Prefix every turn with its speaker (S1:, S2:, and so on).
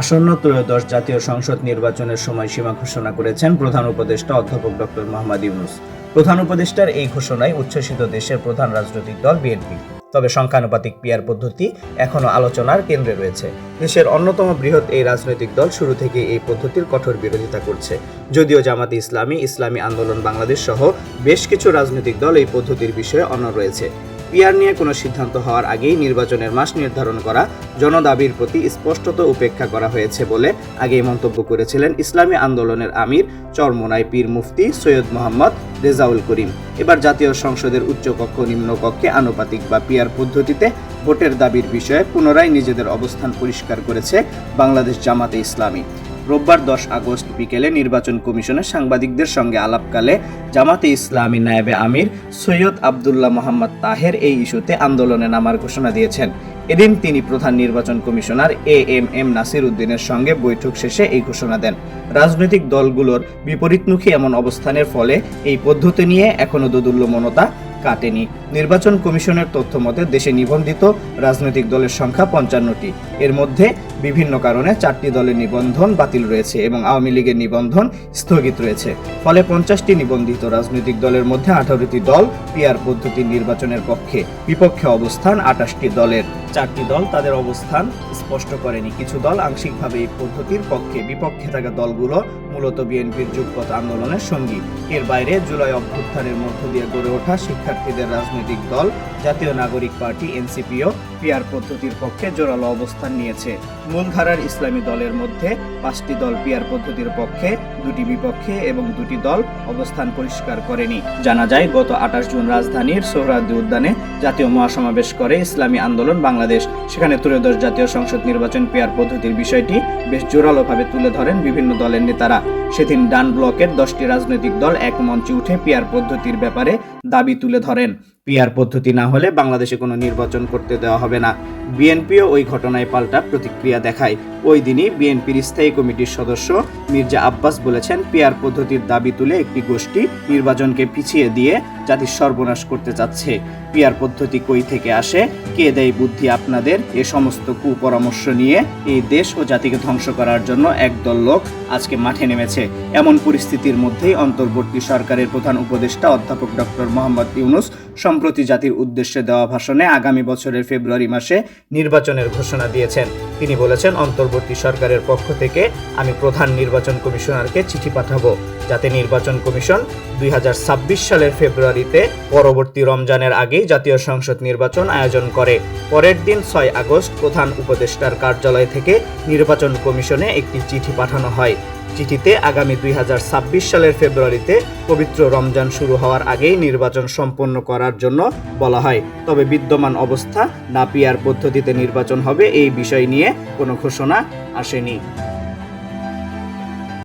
S1: আসন্ন ত্রয়োদশ জাতীয় সংসদ নির্বাচনের সময়সীমা ঘোষণা করেছেন প্রধান উপদেষ্টা অধ্যাপক ডক্টর মোহাম্মদ ইউনুস। প্রধান উপদেষ্টার এই ঘোষণায় উচ্ছ্বসিত দেশের প্রধান রাজনৈতিক দল বিএনপি। তবে সংখ্যানুপাতিক পিয়ার পদ্ধতি এখনও আলোচনার কেন্দ্রে রয়েছে। দেশের অন্যতম বৃহৎ এই রাজনৈতিক দল শুরু থেকে এই পদ্ধতির কঠোর বিরোধিতা করছে। যদিও জামাতে ইসলামী ইসলামী আন্দোলন বাংলাদেশ সহ বেশ কিছু রাজনৈতিক দল এই পদ্ধতির বিষয়ে অন্য রয়েছে। পিয়ার নিয়ে কোনো সিদ্ধান্ত হওয়ার আগেই নির্বাচনের মাস নির্ধারণ করা জনদাবির প্রতি স্পষ্টত উপেক্ষা করা হয়েছে বলে আগেই মন্তব্য করেছিলেন ইসলামী আন্দোলনের আমির চরমোনাই পীর মুফতি সৈয়দ মোহাম্মদ রেজাউল করিম। এবার জাতীয় সংসদের উচ্চকক্ষ নিম্নকক্ষে আনুপাতিক বা পিয়ার পদ্ধতিতে ভোটের দাবির বিষয়ে পুনরায় নিজেদের অবস্থান পরিষ্কার করেছে বাংলাদেশ জামাতে ইসলামী। রোববার দশ আগস্ট বিকেলে নির্বাচন কমিশনের সাংবাদিকদের সঙ্গে আলাপকালে জামাতে ইসলামী নায়েবে আমির সৈয়দ আবদুল্লাহ মোহাম্মদ তাহের এই ইস্যুতে আন্দোলনে নামার ঘোষণা দিয়েছেন। এদিন তিনি প্রধান নির্বাচন commissioner A M M Nasir উদ্দিনের সঙ্গে বৈঠক শেষে এই ঘোষণা দেন। রাজনৈতিক দলগুলোর বিপরীতমুখী এমন অবস্থানের ফলে এই পদ্ধতি নিয়ে এখনও দোদুল্যমনতা কাটেনি। নির্বাচন কমিশনের তথ্য মতে, দেশে নিবন্ধিত রাজনৈতিক দলের সংখ্যা পঞ্চান্নটি। এর মধ্যে বিভিন্ন কারণে চারটি দলের নিবন্ধন বাতিল রয়েছে এবং আওয়ামী লীগের নিবন্ধন স্থগিত রয়েছে। ফলে পঞ্চাশটি নিবন্ধিত রাজনৈতিক দলের মধ্যে আঠারোটি দল পিয়ার পদ্ধতি নির্বাচনের পক্ষে বিপক্ষে অবস্থান আটাশটি দলের। চারটি দল তাদের অবস্থান স্পষ্ট করেনি। কিছু দল আংশিকভাবে এই পদ্ধতির পক্ষে বিপক্ষে থাকা দলগুলো মূলত বিএনপির যুগপথ আন্দোলনের সঙ্গী। এর বাইরে জুলাই অভ্যুত্থানের মধ্য দিয়ে গড়ে ওঠা শিক্ষার্থীদের রাজনৈতিক দল, জাতীয় নাগরিক পার্টি, এনসিপিও পিআর পদ্ধতির পক্ষে জোরালো অবস্থান নিয়েছে। মূলধারার ইসলামী দলের মধ্যে পাঁচটি দল পিআর পদ্ধতির পক্ষে, দুটি বিপক্ষে এবং দুটি দল অবস্থান পরিষ্কার করেনি। জানা যায়, গত আঠাশ জুন রাজধানীর সোহরাওয়ার্দী উদ্যানে জাতীয় মহাসমাবেশ করে ইসলামী আন্দোলন বাংলাদেশ। সেখানে ত্রয়োদশ জাতীয় সংসদ নির্বাচন পেয়ার পদ্ধতির বিষয়টি বেশ জোরালোভাবে তুলে ধরেন বিভিন্ন দলের নেতারা। সেদিন ডান ব্লকের দশটি রাজনৈতিক দল এক মঞ্চে উঠে পেয়ার পদ্ধতির ব্যাপারে দাবি তুলে ধরেন। পিআর পদ্ধতি না হলে বাংলাদেশে কোনো নির্বাচন করতে দেওয়া হবে না। বিএনপিও ওই ঘটনায় পাল্টা প্রতিক্রিয়া দেখায়। ওই দিনই বিএনপির স্থায়ী কমিটির সদস্য মির্জা আব্বাস বলেছেন পিআর পদ্ধতির দাবি তুলে একটি গোষ্ঠী নির্বাচনকে পিছিয়ে দিয়ে জাতির সর্বনাশ করতে চাচ্ছে। পিআর পদ্ধতি কই থেকে আসে? কে দেয় বুদ্ধি আপনাদের? এ সমস্ত কুপরামর্শ নিয়ে এই দেশ ও জাতিকে ধ্বংস করার জন্য একদল লোক আজকে মাঠে নেমেছে। এমন পরিস্থিতির মধ্যেই অন্তর্বর্তী সরকারের প্রধান উপদেষ্টা অধ্যাপক ডক্টর মোহাম্মদ ইউনুস সম্প্রতি জাতির উদ্দেশ্যে দেওয়া ভাষণে আগামী বছরের ফেব্রুয়ারি মাসে নির্বাচনের ঘোষণা দিয়েছেন। তিনি বলেছেন, অন্তর্বর্তী সরকারের পক্ষ থেকে আমি প্রধান নির্বাচন কমিশনারকে চিঠি পাঠাবো। যাতে নির্বাচন কমিশন দুই হাজার ছাব্বিশ সালের ফেব্রুয়ারিতে পরবর্তী রমজানের আগেই জাতীয় সংসদ নির্বাচন আয়োজন করে। পরের দিন ছয় আগস্ট প্রধান উপদেষ্টার কার্যালয় থেকে নির্বাচন কমিশনে একটি চিঠি পাঠানো হয়। চিঠিতে আগামী দুই হাজার ছাব্বিশ সালের ফেব্রুয়ারিতে পবিত্র রমজান শুরু হওয়ার আগেই নির্বাচন সম্পন্ন করার জন্য বলা হয়। তবে বিদ্যমান অবস্থা নাপিয়ার পদ্ধতিতে নির্বাচন হবে এই বিষয় নিয়ে কোনো ঘোষণা আসেনি।